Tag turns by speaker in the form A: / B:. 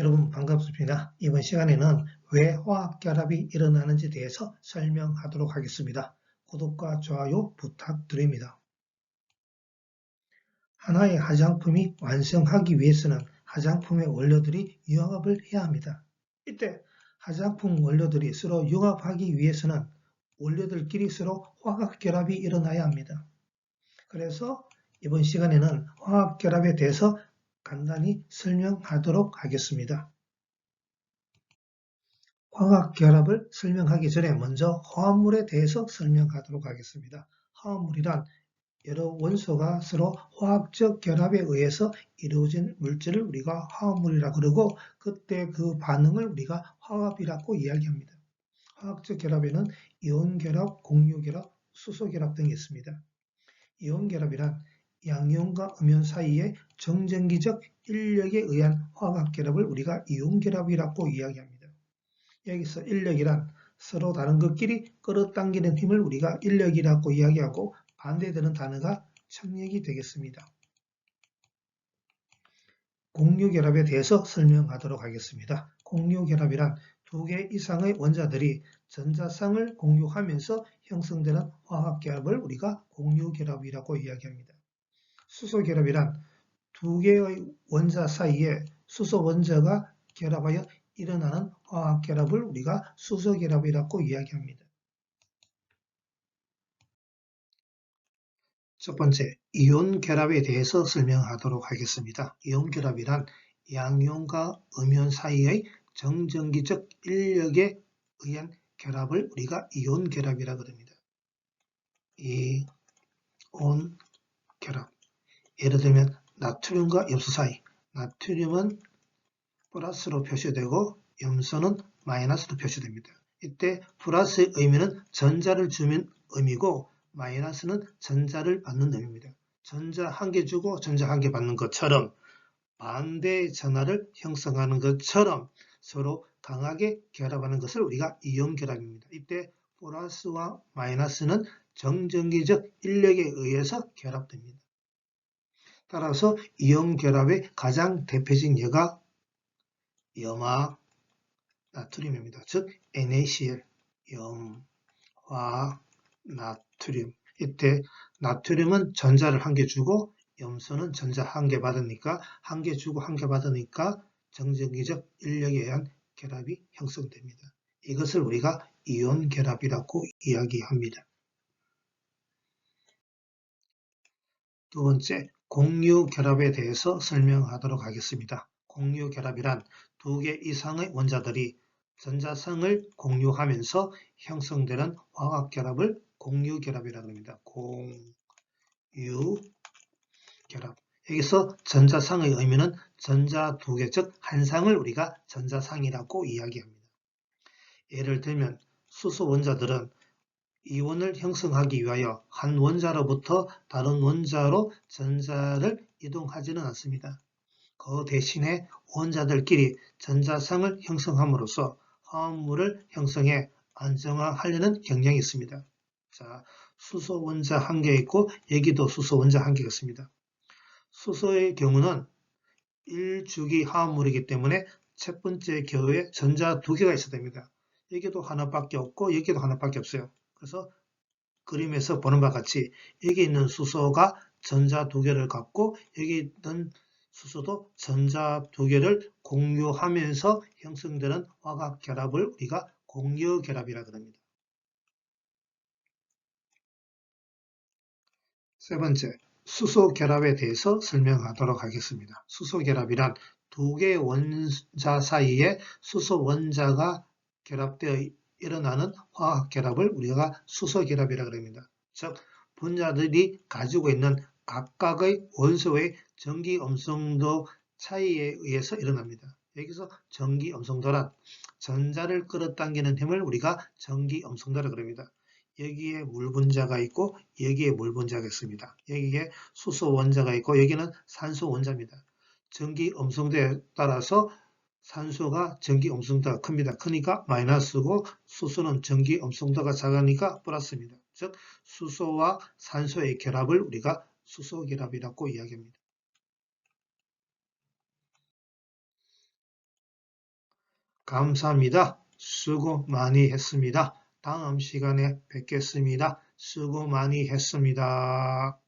A: 여러분 반갑습니다. 이번 시간에는 왜 화학결합이 일어나는지 대해서 설명하도록 하겠습니다. 구독과 좋아요 부탁드립니다. 하나의 화장품이 완성하기 위해서는 화장품의 원료들이 융합을 해야 합니다. 이때 화장품 원료들이 서로 융합하기 위해서는 원료들끼리 서로 화학결합이 일어나야 합니다. 그래서 이번 시간에는 화학결합에 대해서 간단히 설명하도록 하겠습니다. 화학 결합을 설명하기 전에 먼저 화합물에 대해서 설명하도록 하겠습니다. 화합물이란 여러 원소가 서로 화학적 결합에 의해서 이루어진 물질을 우리가 화합물이라 그러고 그때 그 반응을 우리가 화합이라고 이야기합니다. 화학적 결합에는 이온 결합, 공유 결합, 수소 결합 등이 있습니다. 이온 결합이란 양이온과 음이온 사이의 정전기적 인력에 의한 화학결합을 우리가 이온결합이라고 이야기합니다. 여기서 인력이란 서로 다른 것끼리 끌어당기는 힘을 우리가 인력이라고 이야기하고 반대되는 단어가 청력이 되겠습니다. 공유결합에 대해서 설명하도록 하겠습니다. 공유결합이란 두 개 이상의 원자들이 전자쌍을 공유하면서 형성되는 화학결합을 우리가 공유결합이라고 이야기합니다. 수소 결합이란 두 개의 원자 사이에 수소 원자가 결합하여 일어나는 화학 결합을 우리가 수소 결합이라고 이야기합니다. 첫 번째, 이온 결합에 대해서 설명하도록 하겠습니다. 이온 결합이란 양이온과 음이온 사이의 정전기적 인력에 의한 결합을 우리가 이온 결합이라고 합니다. 이온 결합 예를 들면 나트륨과 염소 사이 나트륨은 플러스로 표시되고 염소는 마이너스로 표시됩니다. 이때 플러스의 의미는 전자를 주면 의미고 마이너스는 전자를 받는 의미입니다. 전자 한 개 주고 전자 한 개 받는 것처럼 반대 전하를 형성하는 것처럼 서로 강하게 결합하는 것을 우리가 이온 결합입니다. 이때 플러스와 마이너스는 정전기적 인력에 의해서 결합됩니다. 따라서 이온 결합의 가장 대표적인 예가 염화 나트륨입니다. 즉 NaCl 염화 나트륨 이때 나트륨은 전자를 한 개 주고 염소는 전자 한 개 받으니까 한 개 주고 한 개 받으니까 정전기적 인력에 의한 결합이 형성됩니다. 이것을 우리가 이온 결합이라고 이야기합니다. 두 번째, 공유 결합에 대해서 설명하도록 하겠습니다. 공유 결합이란 두 개 이상의 원자들이 전자성을 공유하면서 형성되는 화학 결합을 공유 결합이라고 합니다. 공유 결합. 여기서 전자상의 의미는 전자 두 개, 즉 한 상을 우리가 전자상이라고 이야기합니다. 예를 들면 수소 원자들은 이온을 형성하기 위하여 한 원자로부터 다른 원자로 전자를 이동하지는 않습니다. 그 대신에 원자들끼리 전자상을 형성함으로써 화합물을 형성해 안정화하려는 경향이 있습니다. 자, 수소 원자 한 개 있고 여기도 수소 원자 한 개가 있습니다. 수소의 경우는 1주기 화합물이기 때문에 첫 번째 겨우에 전자 두 개가 있어야 됩니다. 여기도 하나밖에 없고 여기도 하나밖에 없어요. 그래서 그림에서 보는 바와 같이 여기 있는 수소가 전자 두 개를 갖고 여기 있는 수소도 전자 두 개를 공유하면서 형성되는 화학 결합을 우리가 공유 결합이라고 합니다. 세 번째, 수소 결합에 대해서 설명하도록 하겠습니다. 수소 결합이란 두 개의 원자 사이에 수소 원자가 결합되어 일어나는 화학 결합을 우리가 수소 결합이라고 합니다. 즉 분자들이 가지고 있는 각각의 원소의 전기 음성도 차이에 의해서 일어납니다. 여기서 전기 음성도란 전자를 끌어당기는 힘을 우리가 전기 음성도라고 합니다. 여기에 물 분자가 있고 여기에 물 분자가 있습니다. 여기에 수소 원자가 있고 여기는 산소 원자입니다. 전기 음성도에 따라서 산소가 전기 음성도가 큽니다. 크니까 마이너스고 수소는 전기 음성도가 작으니까 플러스입니다. 즉 수소와 산소의 결합을 우리가 수소 결합이라고 이야기합니다. 감사합니다. 수고 많이 했습니다. 다음 시간에 뵙겠습니다. 수고 많이 했습니다.